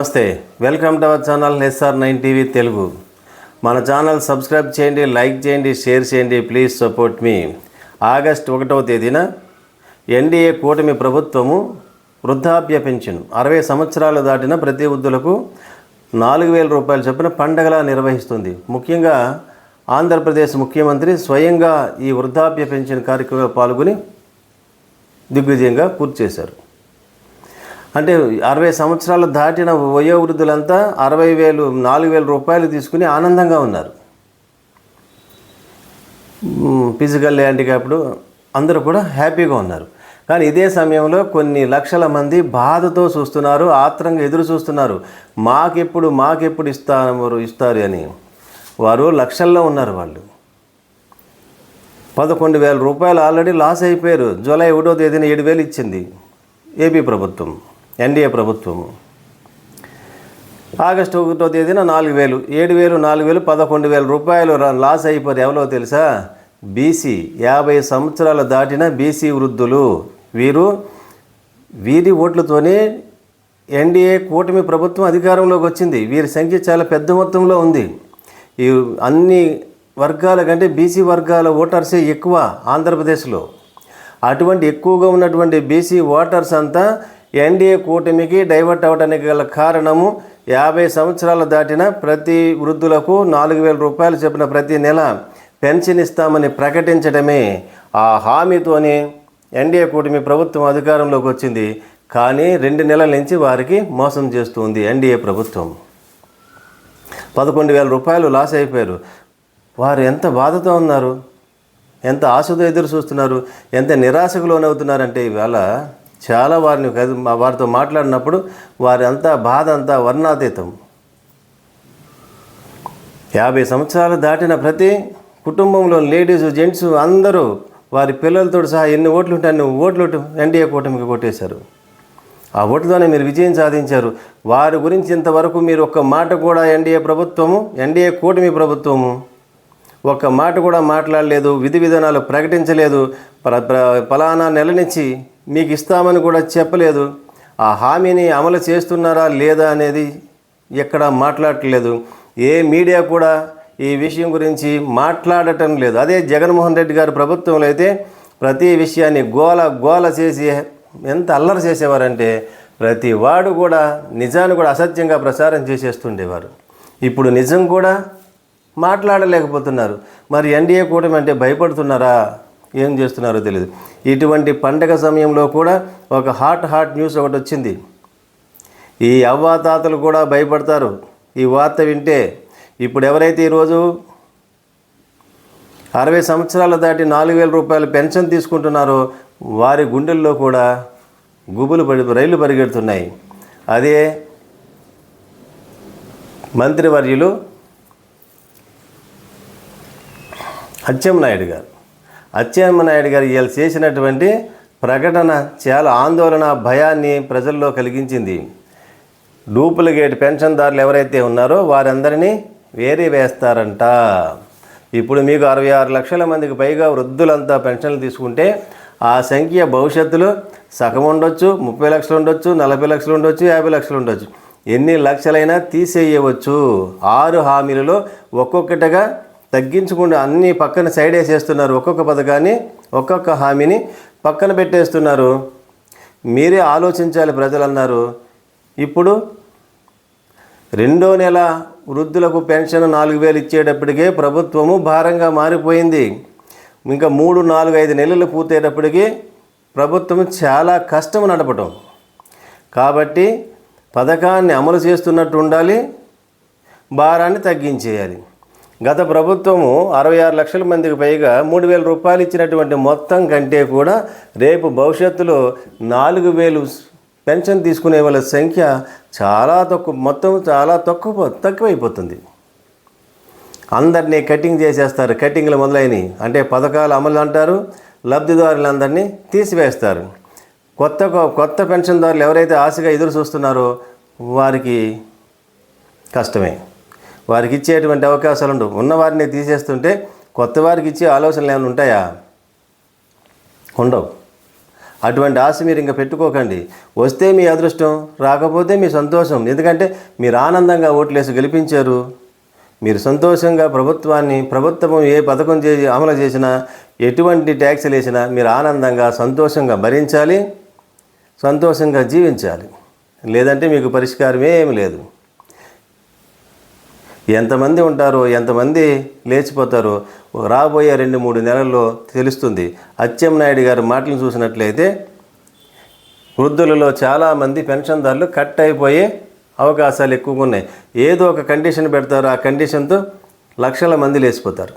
నమస్తే welcome to our channel S R nine TV Telugu. మన channel subscribe చేయండి like చేయండి షేర్ చేయండి ప్లీజ్ సపోర్ట్ మీ. ఆగస్ట్ ఒకటవ తేదీన ఎన్డీఏ కూటమి ప్రభుత్వము వృద్ధాప్య పెన్షన్ అరవై సంవత్సరాలు దాటిన ప్రతి వృద్ధులకు నాలుగు వేల రూపాయలు చొప్పున పండగలా నిర్వహిస్తుంది. ముఖ్యంగా ఆంధ్రప్రదేశ్ ముఖ్యమంత్రి స్వయంగా ఈ వృద్ధాప్య పెన్షన్ కార్యక్రమంలో పాల్గొని దిగ్విజయంగా పూర్తి చేశారు. అంటే అరవై సంవత్సరాలు దాటిన వయోవృద్ధులంతా అరవై వేలు నాలుగు వేల రూపాయలు తీసుకుని ఆనందంగా ఉన్నారు. ఫిజికల్ హ్యాండిక్యాప్డ్ అందరూ కూడా హ్యాపీగా ఉన్నారు. కానీ ఇదే సమయంలో కొన్ని లక్షల మంది బాధతో చూస్తున్నారు ఆత్రంగా ఎదురు చూస్తున్నారు. మాకెప్పుడు మాకెప్పుడు ఇస్తారు ఇస్తారు అని. వారు లక్షల్లో ఉన్నారు వాళ్ళు. పదకొండు వేల రూపాయలు ఆల్రెడీ లాస్ అయిపోయారు. జూలై ఒకటో తేదీన ఏడు వేలు ఇచ్చింది ఏపీ ప్రభుత్వం. ఎన్డీఏ ప్రభుత్వము. ఆగస్టు ఒకటో తేదీన నాలుగు వేలు ఏడు వేలు నాలుగు వేలు పదకొండు వేల రూపాయలు లాస్ అయిపోయారు ఎవరో తెలుసా? బీసీ యాభై సంవత్సరాలు దాటిన బీసీ వృద్ధులు. వీరు వీరి ఓట్లతోనే ఎన్డీఏ కూటమి ప్రభుత్వం అధికారంలోకి వచ్చింది. వీరి సంఖ్య చాలా పెద్ద మొత్తంలో ఉంది. ఈ అన్ని వర్గాల కంటే బీసీ వర్గాల ఓటర్సే ఎక్కువ ఆంధ్రప్రదేశ్లో. అటువంటి ఎక్కువగా ఉన్నటువంటి బీసీ ఓటర్స్ అంతా ఎన్డీఏ కూటమికి డైవర్ట్ అవ్వడానికి గల కారణము యాభై సంవత్సరాలు దాటిన ప్రతి వృద్ధులకు నాలుగు వేల రూపాయలు చెప్పిన ప్రతి నెల పెన్షన్ ఇస్తామని ప్రకటించడమే ఆ హామీతోనే ఎన్డీఏ కూటమి ప్రభుత్వం అధికారంలోకి వచ్చింది. కానీ రెండు నెలల నుంచి వారికి మోసం చేస్తుంది ఎన్డీఏ ప్రభుత్వం. పదకొండు వేల రూపాయలు లాస్ అయిపోయారు. వారు ఎంత బాధతో ఉన్నారు? ఎంత ఆశతో ఎదురు చూస్తున్నారు? ఎంత నిరాశకు లోనవుతున్నారంటే ఇవాళ చాలా వారిని వారితో మాట్లాడినప్పుడు వారి అంతా బాధ అంతా వర్ణాతీతం. యాభై సంవత్సరాలు దాటిన ప్రతి కుటుంబంలో లేడీస్ జెంట్స్ అందరూ వారి పిల్లలతో సహా ఎన్ని ఓట్లు ఉంటే అన్ని ఓట్లు ఎన్డీఏ కూటమికి కొట్టేశారు. ఆ ఓట్లతోనే మీరు విజయం సాధించారు. వారి గురించి ఇంతవరకు మీరు ఒక్క మాట కూడా ఎన్డీఏ ప్రభుత్వము ఎన్డీఏ కూటమి ప్రభుత్వము ఒక్క మాట కూడా మాట్లాడలేదు విధి విధానాలు ప్రకటించలేదు. ప్ర- ప్ర- ఫలానా నెలనిచ్చి మీకు ఇస్తామని కూడా చెప్పలేదు. ఆ హామీని అమలు చేస్తున్నారా లేదా అనేది ఎక్కడ మాట్లాడట్లేదు. ఏ మీడియా కూడా ఈ విషయం గురించి మాట్లాడటం లేదు. అదే జగన్మోహన్ రెడ్డి గారి ప్రభుత్వంలో అయితే ప్రతి విషయాన్ని గోల గోల చేసి ఎంత అల్లరి చేసేవారంటే ప్రతి వాడు కూడా నిజాన్ని కూడా అసత్యంగా ప్రచారం చేసేస్తుండేవారు. ఇప్పుడు నిజం కూడా మాట్లాడలేకపోతున్నారు. మరి ఎన్డీఏ కూటమి అంటే భయపడుతున్నారా? ఏం చేస్తున్నారో తెలియదు ఇటువంటి పండగ సమయంలో కూడా ఒక హాట్ హాట్ న్యూస్ ఒకటి వచ్చింది. ఈ అవ్వాతాతలు కూడా భయపడతారు. ఈ వార్త వింటే ఇప్పుడు ఎవరైతే ఈరోజు అరవై సంవత్సరాలు దాటి నాలుగు వేల రూపాయలు పెన్షన్ తీసుకుంటున్నారో వారి గుండెల్లో కూడా గుబులు పడి రైళ్ళు పరిగెడుతున్నాయి. అదే మంత్రివర్యులు అచ్చెన్నాయుడు గారు. అచ్చెన్నాయుడు గారు ఇవాళ చేసినటువంటి ప్రకటన చాలా ఆందోళన భయాన్ని ప్రజల్లో కలిగించింది. డూప్లికేట్ పెన్షన్దారులు ఎవరైతే ఉన్నారో వారందరినీ వేరే వేస్తారంట. ఇప్పుడు మీకు అరవై ఆరు లక్షల మందికి పైగా వృద్ధులంతా పెన్షన్లు తీసుకుంటే ఆ సంఖ్య భవిష్యత్తులో సగం ఉండొచ్చు ముప్పై లక్షలు ఉండొచ్చు నలభై లక్షలు ఉండొచ్చు యాభై లక్షలు ఉండొచ్చు. ఎన్ని లక్షలైనా తీసేయవచ్చు. ఆరు హామీలలో ఒక్కొక్కటిగా తగ్గించకుండా అన్ని పక్కన సైడ్ వేసేస్తున్నారు ఒక్కొక్క పథకాన్ని ఒక్కొక్క హామీని పక్కన పెట్టేస్తున్నారు. మీరే ఆలోచించాలి ప్రజలన్నారు ఇప్పుడు రెండో నెల వృద్ధులకు పెన్షన్ నాలుగు వేలు ఇచ్చేటప్పటికే ప్రభుత్వము భారంగా మారిపోయింది. ఇంకా మూడు నాలుగు ఐదు నెలలు పూర్తయ్యేటప్పటికీ ప్రభుత్వం చాలా కష్టం నడపటం. కాబట్టి పథకాన్ని అమలు చేస్తున్నట్టు ఉండాలి భారాన్ని తగ్గించేయాలి. గత ప్రభుత్వము అరవై ఆరు లక్షల మందికి పైగా మూడు వేల రూపాయలు ఇచ్చినటువంటి మొత్తం కంటే కూడా రేపు భవిష్యత్తులో నాలుగు వేలు పెన్షన్ తీసుకునే వాళ్ళ సంఖ్య చాలా తక్కువ మొత్తం చాలా తక్కువ తక్కువైపోతుంది. అందరినీ కటింగ్ చేసేస్తారు కటింగ్లు మొదలైనవి. అంటే పథకాలు అమలు అంటారు లబ్ధిదారులందరినీ తీసివేస్తారు. కొత్త కొత్త పెన్షన్దారులు ఎవరైతే ఆశగా ఎదురు చూస్తున్నారో వారికి కష్టమే. వారికి ఇచ్చేటువంటి అవకాశాలు ఉండవు ఉన్నవారిని తీసేస్తుంటే కొత్త వారికి ఇచ్చే ఆలోచనలు ఏమైనా ఉంటాయా? ఉండవు. అటువంటి ఆశ మీరు ఇంకా పెట్టుకోకండి. వస్తే మీ అదృష్టం రాకపోతే మీ సంతోషం. ఎందుకంటే మీరు ఆనందంగా ఓట్లేసి గెలిపించారు. మీరు సంతోషంగా ప్రభుత్వాన్ని ప్రభుత్వం ఏ పథకం చేసి అమలు చేసినా ఎటువంటి ట్యాక్సులు వేసినా మీరు ఆనందంగా సంతోషంగా భరించాలి సంతోషంగా జీవించాలి. లేదంటే మీకు పరిష్కారం ఏమి లేదు. ఎంతమంది ఉంటారో ఎంతమంది లేచిపోతారో రాబోయే రెండు మూడు నెలల్లో తెలుస్తుంది. అచ్చెన్నాయుడు గారి మాటలు చూసినట్లయితే వృద్ధులలో చాలామంది పెన్షన్దారులు కట్ అయిపోయే అవకాశాలు ఎక్కువగా ఉన్నాయి. ఏదో ఒక కండిషన్ పెడతారు ఆ కండిషన్తో లక్షల మంది లేచిపోతారు.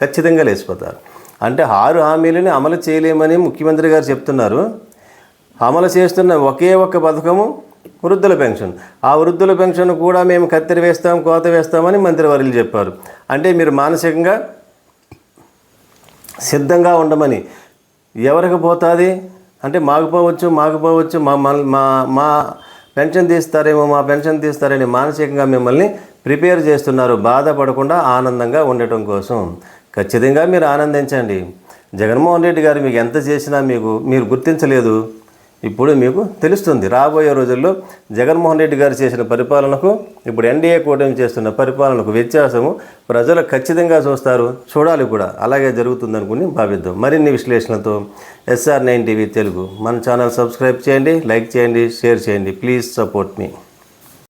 ఖచ్చితంగా లేచిపోతారు. అంటే ఆరు హామీలని అమలు చేయలేమని ముఖ్యమంత్రి గారు చెప్తున్నారు. అమలు చేస్తున్న ఒకే ఒక్క పథకము వృద్ధుల పెన్షన్. ఆ వృద్ధుల పెన్షన్ కూడా మేము కత్తెర వేస్తాం కోత వేస్తామని మంత్రివర్యులు చెప్పారు. అంటే మీరు మానసికంగా సిద్ధంగా ఉండమని. ఎవరికి పోతుంది? అంటే మాకు పోవచ్చు మాకు పోవచ్చు మా మా మా పెన్షన్ తీస్తారేమో మా పెన్షన్ తీస్తారని మానసికంగా మిమ్మల్ని ప్రిపేర్ చేస్తున్నారు. బాధపడకుండా ఆనందంగా ఉండటం కోసం. ఖచ్చితంగా మీరు ఆనందించండి. జగన్మోహన్ రెడ్డి గారు మీకు ఎంత చేసినా మీకు మీరు గుర్తించలేదు. ఇప్పుడు మీకు తెలుస్తుంది. రాబోయే రోజుల్లో జగన్మోహన్ రెడ్డి గారు చేసిన పరిపాలనకు ఇప్పుడు ఎన్డీఏ కూటమి చేస్తున్న పరిపాలనకు వ్యత్యాసము ప్రజలు ఖచ్చితంగా చూస్తారు చూడాలి కూడా. అలాగే జరుగుతుందనుకుని భావిద్దాం. మరిన్ని విశ్లేషణలతో S R nine TV Telugu. మన ఛానల్ సబ్స్క్రైబ్ చేయండి లైక్ చేయండి షేర్ చేయండి. Please support me.